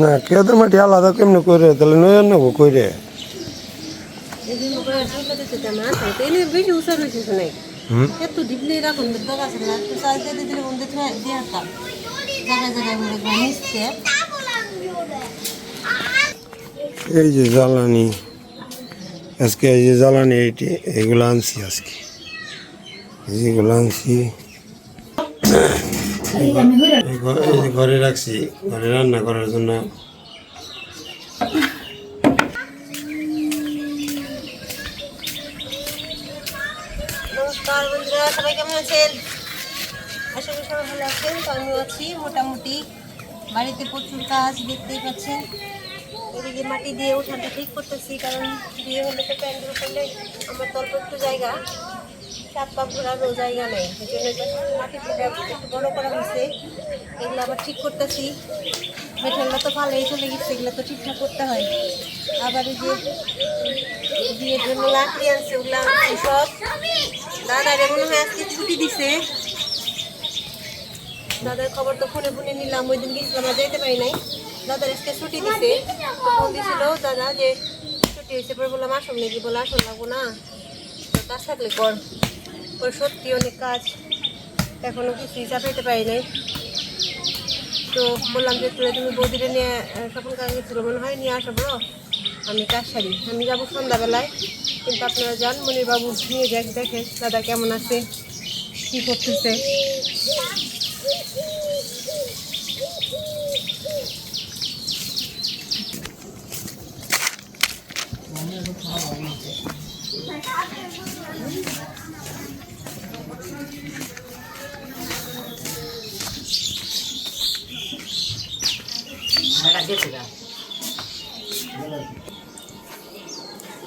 না কেদা মাটি আলাদা কেমনি করে তাহলে নয় নেব নিচ্ছে এই যে জ্বালানি, আজকে এই যে জ্বালানি, এইটি, এগুলো আনছি আজকে। ঘরে রাখছি। ঘরে রান্না করার জন্য। নমস্কার কেমন ভালো আমিও আছি মোটামুটি বাড়িতে প্রচুর কাজ দেখতেই পাচ্ছেন মাটি দিয়ে উঠানটা ঠিক করতেছি কারণ বিয়ে হলে তো প্যান্ডেল করলে আমার তো একটু জায়গা সাত পা ঘোরারও জায়গা নেই এই মাটি বড় করা হয়েছে, এগুলো আবার ঠিক করতেছি। মেটেরিয়ালটা তো ভালোই চলে গেছে, এগুলো তো ঠিকঠাক করতে হয়। আবার এই যে বিয়ের জন্য লাকড়ি আনছে, ওগুলো সব। দাদারে মনে হয় আজকে ছুটি দিছে। দাদার খবর তো ফোনে ফোনে নিলাম, ওই দিন গেছিলাম, আর যেতে পারি নাই। দাদার আজকে ছুটি দিছে। ফোন দিছিল দাদা যে ছুটি হয়েছে পরে বললাম আসুন নাকি বলে আসুন লাগবো না। তো কাজ থাকলে কর। ওর সত্যি অনেক কাজ। এখনও কিছু হিসাব পেতে পারি নাই। তো বললাম যে তুই তুমি বৌদিরে নিয়ে কাকা গেছিল মনে হয় নিয়ে আসো বলো। আমি কাজ সারি। আমি যাব সন্ধ্যাবেলায়। কিন্তু আপনারা যান বাবু নিয়ে যাক, দেখে দাদা কেমন আছে, কী করতেছে?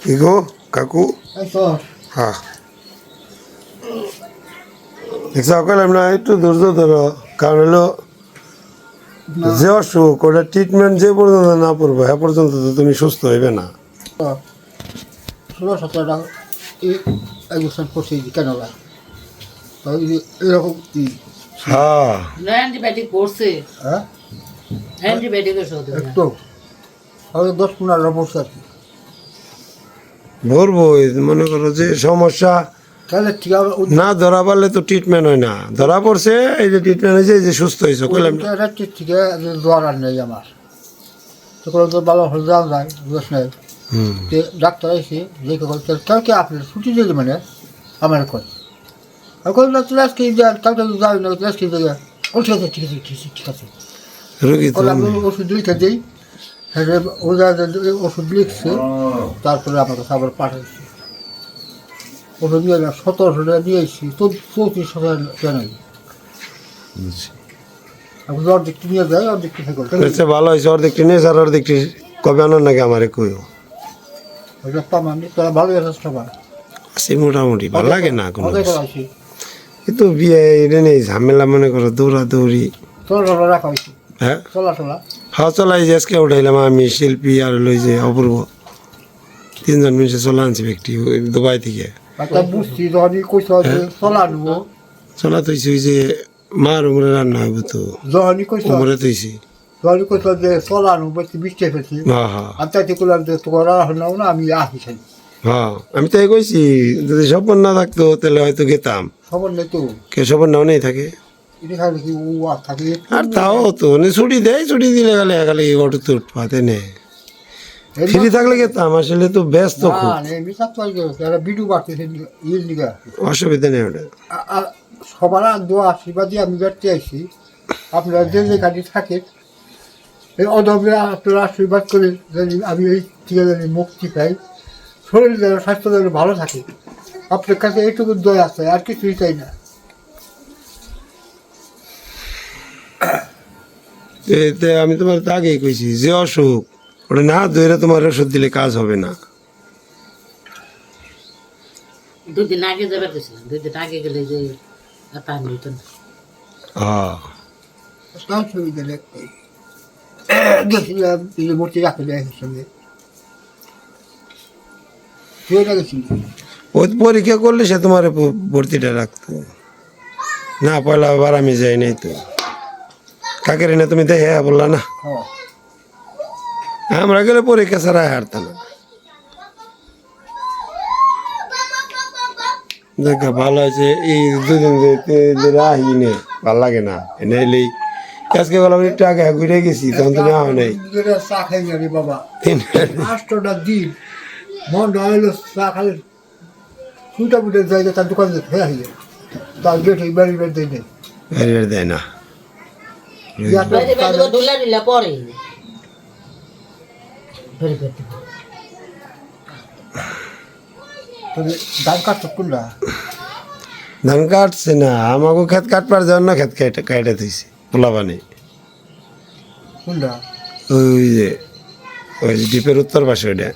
কি গো কাকু হ্যাঁ না একটু ধৈর্য ধরো কারণ হলো যে অসুখ ওটা ট্রিটমেন্ট যে পর্যন্ত না পড়ব হ্যাঁ পর্যন্ত তো তুমি সুস্থ হইবে না। ষোলো এক বছর কেন এরকম হ্যাঁ অ্যান্টিবায়োটিক হ্যাঁ? একটু। হয়তো দশ পনেরো পড়ছে আর কি ধরবো মনে করো যে সমস্যা তাহলে ঠিক না ধরা পারলে তো ট্রিটমেন্ট হয় না। ধরা পড়ছে এই যে ট্রিটমেন্ট হয়েছে এই যে সুস্থ হয়েছে কইলাম ঠিক নেই আমার। তো তো ভালো যাওয়া যায় যে ডাক্তার এসে দেখে বলছে কালকে আপনার ছুটি দিলে মানে? আমার যা কালকে যা ও ঠিক আছে ঠিক আছে ঠিক আছে ঠিক আছে। রোগী তো আমি। ওষুধ লিখে দিই। হ্যাঁ ওরা ওষুধ লিখছে তারপরে আমার কাছে আবার পাঠাইছে। ওষুধ নিয়ে এলাম সতেরোশো টাকা নিয়ে এসেছি তো চৌত্রিশশো টাকা জানাই। আমি অর্ধেকটি নিয়ে যাই অর্ধেকটি থেকে। ভালো হয়েছে অর্ধেকটি নিয়ে আর অর্ধেকটি কবে আনার নাকি আমারে কইও? ওইটা পাম আমি তোরা ভালো মোটামুটি ভালো লাগে না কোনো কিন্তু বিয়ে এটা নেই ঝামেলা মনে করো দৌড়া দৌড়ি রাখা হয়েছে। হ্যাঁ? চলা চলা হাওয়া চলাই যে আজকে উঠাইলাম আমি শিল্পী আর লই যে অপূর্ব। তিনজন মিশে চলে আনছি ব্যক্তি দুবাই থেকে। একটা বুঝছি যখনই কইস যে চলা তৈছি ওই যে মার উমরে রান্না হইব তো। উমরে তৈছি হ্যাঁ হ্যাঁ। আমি হ্যাঁ আমি তাই কইছি যদি স্বপন না থাকতো তাহলে হয়তো গেতাম। খবর নেই তো। কে স্বপন নাও নেই থাকে। আর থাকে তাও তো ছুটি দেয় ছুটি দিলে খালি খালি অটো তো পাতে নে ফ্রি থাকলে গেতাম আসলে তো ব্যস্ত খুব। অসুবিধা নেই ওটা। সবার দোয়া আশীর্বাদে আমি বেড়তে আইছি আপনারা যে যেখানে থাকেন এই অদমে আপনারা আশীর্বাদ করে যেন আমি এই থেকে মুক্তি পাই শরীর যেন স্বাস্থ্য যেন ভালো থাকে। আপনার কাছে এইটুকু দয়া আছে আর কিছুই চাই না। এতে আমি তোমার তো আগেই কইছি যে অসুখ ওটা না ধরে তোমার ওষুধ দিলে কাজ হবে না। দুদিন আগে যাবে গেছিলাম দুদিন আগে গেলে যে তা নিত না। হ্যাঁ। তাও সুবিধা গেছিলাম এই যে দেয় সঙ্গে। ওই পরীক্ষা করলে সে তোমার ভর্তিটা রাখতো। না পয়লা বার আমি যাই নাই তো। কাকের না তুমি দেখে বললা না? হ্যাঁ। আমরা গেলে পরীক্ষা ছাড়া হারতাম না। দেখ ভালো আছে এই দুদিন আহি নে ভালো লাগে না। এনে এলেই আজকে বললাম একটু আগে ঘুরে গেছি তখন তো নেওয়া হয় নাই। চা খাই রে বাবা। আষ্টটা দিন মন হইল চা খাই ছুটা বুটে জায়গা তার দোকান থেকে তার বেটে বাড়ি বেড়ে দেয় নেই। বাড়ি বাড়ি দেয় না। বাইরে বাইরে ঢুলা ঢুলা পরে বেরি বেরি তবে দাম কাটতো কোনটা ধান কাটছে না আমাকে খেত কাটবার জন্য খেত কেটে কেটে দিয়েছে পোলা বানি কোনটা ওই যে ওই যে দ্বীপের উত্তর পাশে ওইটা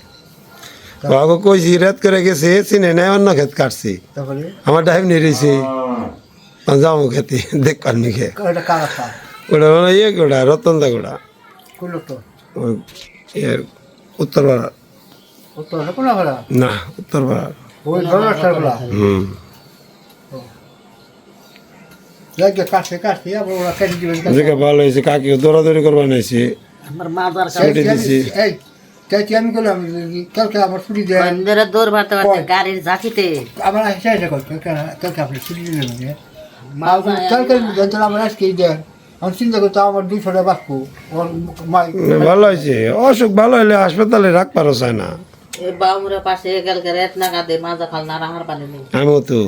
ওকে কইছি রাত করে গেছে চিনে নাই অন্য খেত কাটছি তারপরে আমার টাইম নিয়ে রয়েছে যাব খেতে দেখ পারনি খে ওটা মানে ইয়ে গোড়া রতনদা গোড়া ওই ইয়ে উত্তর পাড়া ও তো কোন ভাড়া না উত্তর পাড়া ওই ধরনের সারগুলা হুম জায়গা ভালো হয়েছে কাকিও দৌড়াদৌড়ি করবা নিয়েছে আমার ছুটি দিছি চাইছি আমি করলাম কালকে আমার ছুটি দেয় কান্দরে দৌড় মারতে মারতে গাড়ির ঝাঁকিতে আমার চাইটা কালকে আপনি ছুটি দিলেন কালকে আমার আজকেই দেন আমি চিন্তা করতো আমার দুইশো টাকা বাঁচবো। ভালো হয়েছে। অসুখ ভালো হলে হাসপাতালে রাখ পারো চায় না। আমিও তো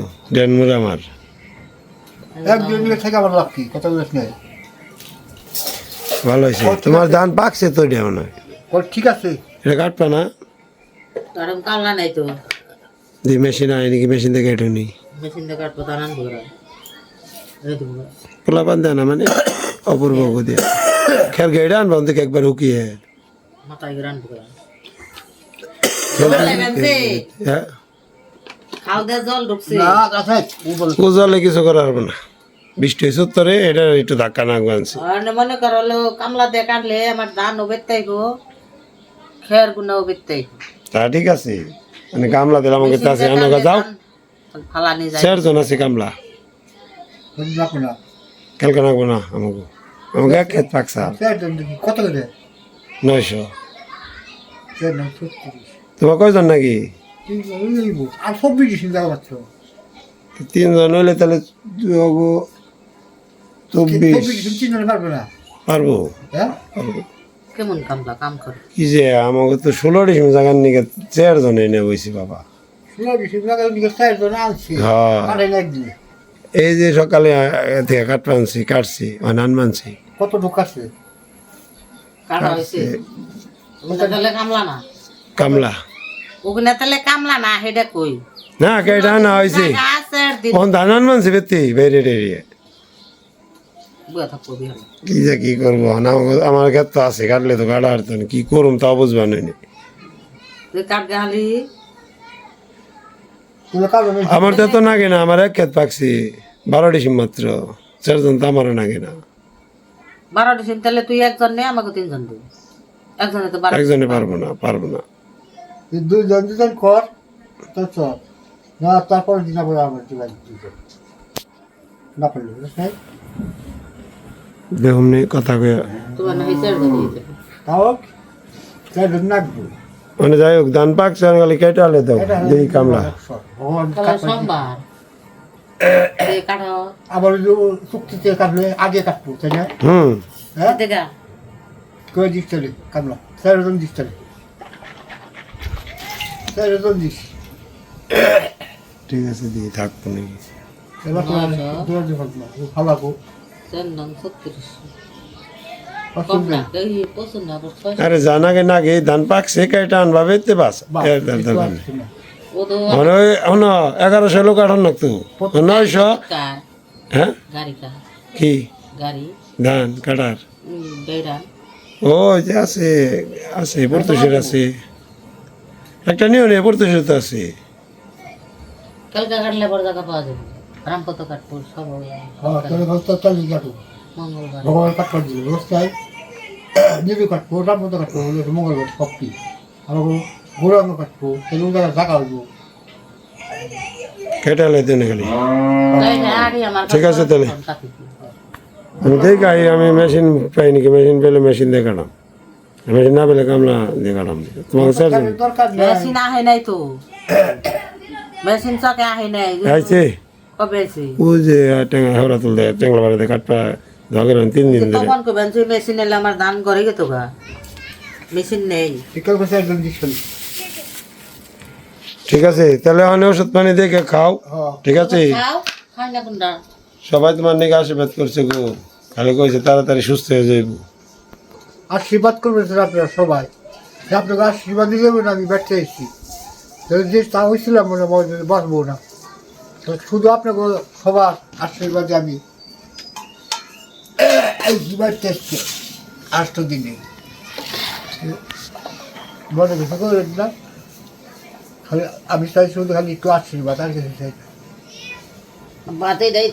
আমার। একজন মিলে থেকে আমার লাভ কি? কথা বলিস নাই? ভালো হয়েছে। তোমার ধান পাকছে তো এটা মনে হয়? ঠিক আছে। এটা কাটবে না? তার কামলা নাই তো। মেশিন আয় নাকি মেশিন থেকে এটা নি মেশিন কাটবো দেয় না মানে? অপূর্ব দিয়ে খের গেড়ে আনবা থেকে একবার মাথায় রান করে হ্যাঁ। জল ঢুকছে। না কাছে। ও বলে কিছু করার হবে না। বৃষ্টি হয়েছে এটা একটু ধাক্কা না আনছে মনে করো হলো কামলা দিয়ে কাটলে আমার ধান ওবেত্তাইব খের গুনা ওবেত্তাইব তা ঠিক আছে। মানে কামলা দিলাম আমাকে তা আছে। আনো যাও ফালানি যায়। চারজন আছে কামলা। রাখো না না আমাকে আমাকে এক খেত পাকসা চারজন কত করে? নয়শো। তোমার কয়জন নাকি? আর চব্বিশ চিন্তা পাচ্ছ তিনজন হইলে তাহলে চব্বিশ। পারবে না? পারব। হ্যাঁ? কেমন কামলা কাম করে? কি যে আমাকে তো ষোলো ডিসিম জায়গার নিকে চারজন এনে বইছি বাবা। ষোলো বিশ টাকার দিকে চারজন আনছি। হ্যাঁ। একদিন। এই যে সকালে এ থেকে আনছি কাটছি অনান মানছি। কত কামলা না? ওগুলা তাহলে কামলা হেডে কই? অন মানছি বেতি কি যে কি করব? আমার তো আছে কাটলে তো কাটা হারতো কি করুম তাও বুঝবা নইনি তুই কাট গালি তুমি কারণ আমার তো নাগে না আমার এক ক্ষেত পাকছি বারো ডিসিম মাত্র চারজন তো আমারও নাগে না। বারো ডিসেম্বর তাহলে তুই একজন নে আমাকে তিনজন দিবি একজনে তো একজনে পারব না পারব না। দুজন দুজন কর তো চল। না তারপর দিন আবার আমার দিবাই না পারলে দেখুন কথা কয়ে। তোমার না হিসেবে তাও চারজন নাকবো। মানে যাই হোক ধান পাকছে আমি খালি কেটে আলে দাও দেখি কামলা। সোমবার। আবার চুক্তিতে কাটলে আগে কাটবো তাই না? হুম। হ্যাঁ? কয়ে দিস চলে কামলা? চারজন দিস চলে দিস। ঠিক আছে দিয়ে থাকব নাকি এবার ছত্রিশ। আরে জানাগে নাগে ধান পাকছে কেটে আনবা বেতে বাস। তো মানে হন এগারোশো লোক আঠন নাকতো নয়শো। হ্যাঁ? কি? ধান কাটার। ও যে আছে আছে পর্তুষের আছে। একটা নিও নেই পর্তুষের তো আছে। কালকা কাটলে বড় জায়গা পাওয়া যাবে। রামপত কাটপুর সব রোজটাই কাটবো কাটবো মঙ্গলবার শক্তি। আর গৌরাঙ্গ কাটবো তাহলে ওই জায়গায় হইব। কেটে ঠিক আছে তাহলে। আমি দেখাই আমি মেশিন পাই নাকি মেশিন পেলে মেশিন দেখালাম। মেশিন না পেলে কামলা দেখালাম। তোমাকে স্যার মেশিন আহে নাই তো। মেশিন চকে আহে নাই আইছে? কবে আছে ওই যে টেঙ্গা হাওড়া তুলতে টেঙ্গলা বাড়িতে কাটপা ধরে তিন দিন ধরে। তখন কবেন যে মেশিন এলে আমার দান করে গেত গা মেশিন নেই। ঠিক আছে তাহলে অনেক ওষুধ পানি দেখে খাও। হ্যাঁ। ঠিক আছে? খাও খাই না কোনটা? সবাই তোমার নাকি আশীর্বাদ করছে গো। খালি কইছে তাড়াতাড়ি সুস্থ হয়ে যাইব। আশীর্বাদ করবেন স্যার আপনারা সবাই। আপনাকে আশীর্বাদ দিলে না আমি ব্যর্থ এসেছি যদি যে তা হয়েছিলাম মনে মনে বাঁচবো না। শুধু আপনাকে সবার আশীর্বাদে আমি জীবন এসছে আষ্ট দিনে। মনে কিছু করেন না? খালি আমি চাই শুধু খালি একটু আশীর্বাদ, আর কিছু চাই। বাতে দেয়